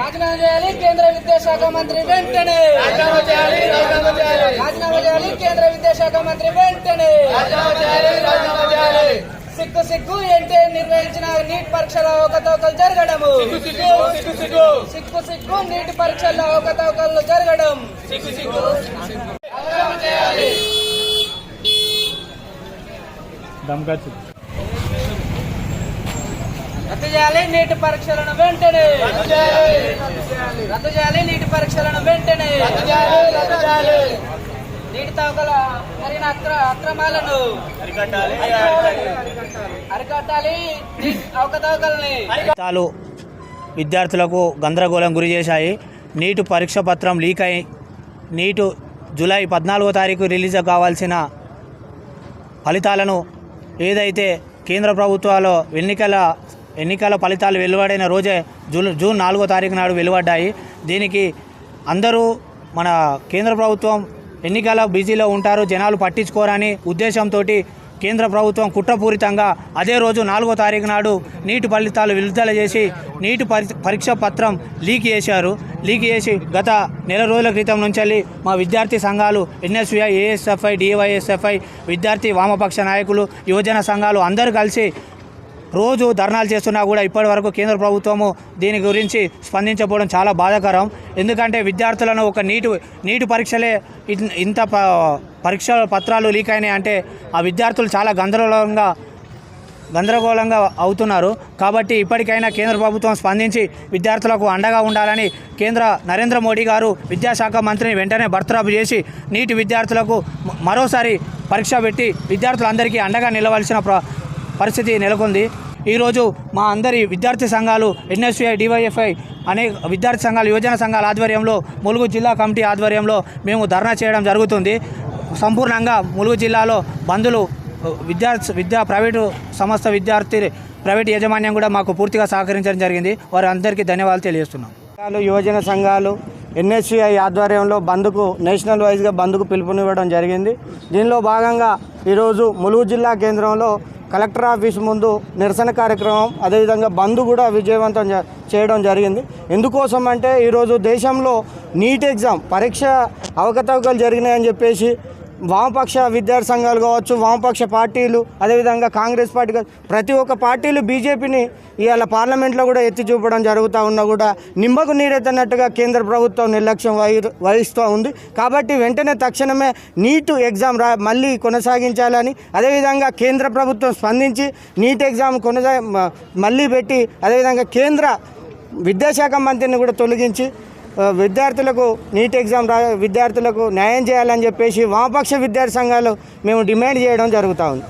రాజీనామా చేయాలి కేంద్ర విద్యాశాఖ మంత్రి వెంటనే. రాజీనామా చేయాలి రాజీనామా చేయాలి. రాజీనామా చేయాలి కేంద్ర విద్యాశాఖ మంత్రి వెంటనే. రాజీనామా చేయాలి రాజీనామా చేయాలి. సిగ్గు సిగ్గు ఏంటే నిర్వహించిన నీట్ పరీక్షల అవకతవకలు జరగడము? సిగ్గు సిగ్గు నీటి పరీక్షల్లో అవకతవకలు జరగడం. సిగ్గు సిగ్గు. దమ్కాచి రద్దు చేయాలి నీటి పరీక్షలను వెంటనే. రద్దు చేయాలి రద్దు చేయాలి నీటి పరీక్షలను వెంటనే. రద్దు చేయాలి రద్దు చేయాలి నీటి తవకల జరిగిన అక్ర అక్రమాలను అరికట్టాలి. అవకతవకల్ని. ఫలితాలు విద్యార్థులకు గందరగోళం గురి చేశాయి. నీటు పరీక్ష పత్రం లీక్ అయి నీటు జూలై పద్నాలుగో తారీఖు రిలీజ్ కావాల్సిన ఫలితాలను ఏదైతే కేంద్ర ప్రభుత్వాలు ఎన్నికల ఎన్నికల ఫలితాలు వెలువడిన రోజే జూన్ జూన్ నాలుగో తారీఖు నాడు వెలువడ్డాయి. దీనికి అందరూ మన కేంద్ర ప్రభుత్వం ఎన్నికల బిజీలో ఉంటారు జనాలు పట్టించుకోరని ఉద్దేశంతో కేంద్ర ప్రభుత్వం కుట్రపూరితంగా అదే రోజు నాలుగో తారీఖు నాడు నీటి ఫలితాలు విడుదల చేసి నీటి పరీక్ష పత్రం లీక్ చేశారు. లీక్ చేసి గత నెల రోజుల క్రితం నుంచి మా విద్యార్థి సంఘాలు ఎన్ఎస్యుఐ ఏఎస్ఎఫ్ఐ డివైఎస్ఎఫ్ఐ విద్యార్థి వామపక్ష నాయకులు యువజన సంఘాలు అందరూ కలిసి రోజు ధర్నాలు చేస్తున్నా కూడా ఇప్పటి వరకు కేంద్ర ప్రభుత్వము దీని గురించి స్పందించకపోవడం చాలా బాధాకరం. ఎందుకంటే విద్యార్థులను ఒక నీటి నీటి పరీక్షలే ఇంత ప- పరీక్ష పత్రాలు లీక్ అయినాయి అంటే ఆ విద్యార్థులు చాలా గందరగోళంగా గందరగోళంగా అవుతున్నారు. కాబట్టి ఇప్పటికైనా కేంద్ర ప్రభుత్వం స్పందించి విద్యార్థులకు అండగా ఉండాలని కేంద్ర నరేంద్ర మోడీ గారు విద్యాశాఖ మంత్రిని వెంటనే బర్తరఫ్ చేసి నీటి విద్యార్థులకు మరోసారి పరీక్ష పెట్టి విద్యార్థులందరికీ అండగా నిలవలసిన ప్ర పరిస్థితి నెలకొంది. ఈరోజు మా అందరి విద్యార్థి సంఘాలు ఎన్ఎస్యుఐ డివైఎఫ్ఐ అనేక విద్యార్థి సంఘాలు యువజన సంఘాల ఆధ్వర్యంలో ములుగు జిల్లా కమిటీ ఆధ్వర్యంలో మేము ధర్నా చేయడం జరుగుతుంది. సంపూర్ణంగా ములుగు జిల్లాలో బంధులు విద్యార్థి విద్యా ప్రైవేటు సంస్థ విద్యార్థి ప్రైవేట్ యాజమాన్యం కూడా మాకు పూర్తిగా సహకరించడం జరిగింది. వారి అందరికీ ధన్యవాదాలు తెలియజేస్తున్నాం. సంఘాలు యువజన సంఘాలు ఎన్ఎస్యుఐ ఆధ్వర్యంలో బంద్కు నేషనల్ వైజ్గా బంద్కు పిలుపునివ్వడం జరిగింది. దీనిలో భాగంగా ఈరోజు ములుగు జిల్లా కేంద్రంలో కలెక్టర్ ఆఫీస్ ముందు నిరసన కార్యక్రమం అదేవిధంగా బంద్ కూడా విజయవంతం చేయడం జరిగింది. ఎందుకోసం అంటే ఈరోజు దేశంలో నీట్ ఎగ్జామ్ పరీక్ష అవకతవకలు జరిగినాయని చెప్పేసి వామపక్ష విద్యార్థి సంఘాలు కావచ్చు వామపక్ష పార్టీలు అదేవిధంగా కాంగ్రెస్ పార్టీ కావచ్చు, ప్రతి ఒక్క పార్టీలు బీజేపీని ఇవాళ పార్లమెంట్లో కూడా ఎత్తి చూపడం జరుగుతూ ఉన్నా కూడా నిమ్మకు నీరెత్తనట్టుగా కేంద్ర ప్రభుత్వం నిర్లక్ష్యం వహి వహిస్తూ ఉంది. కాబట్టి వెంటనే తక్షణమే నీట్ ఎగ్జామ్ రా మళ్ళీ కొనసాగించాలని అదేవిధంగా కేంద్ర ప్రభుత్వం స్పందించి నీట్ ఎగ్జామ్ కొనసా మళ్ళీ పెట్టి అదేవిధంగా కేంద్ర విద్యాశాఖ మంత్రిని కూడా తొలగించి విద్యార్థులకు నీట్ ఎగ్జామ్ రా విద్యార్థులకు న్యాయం చేయాలని చెప్పేసి వామపక్ష విద్యార్థి సంఘాలు మేము డిమాండ్ చేయడం జరుగుతూ ఉంది.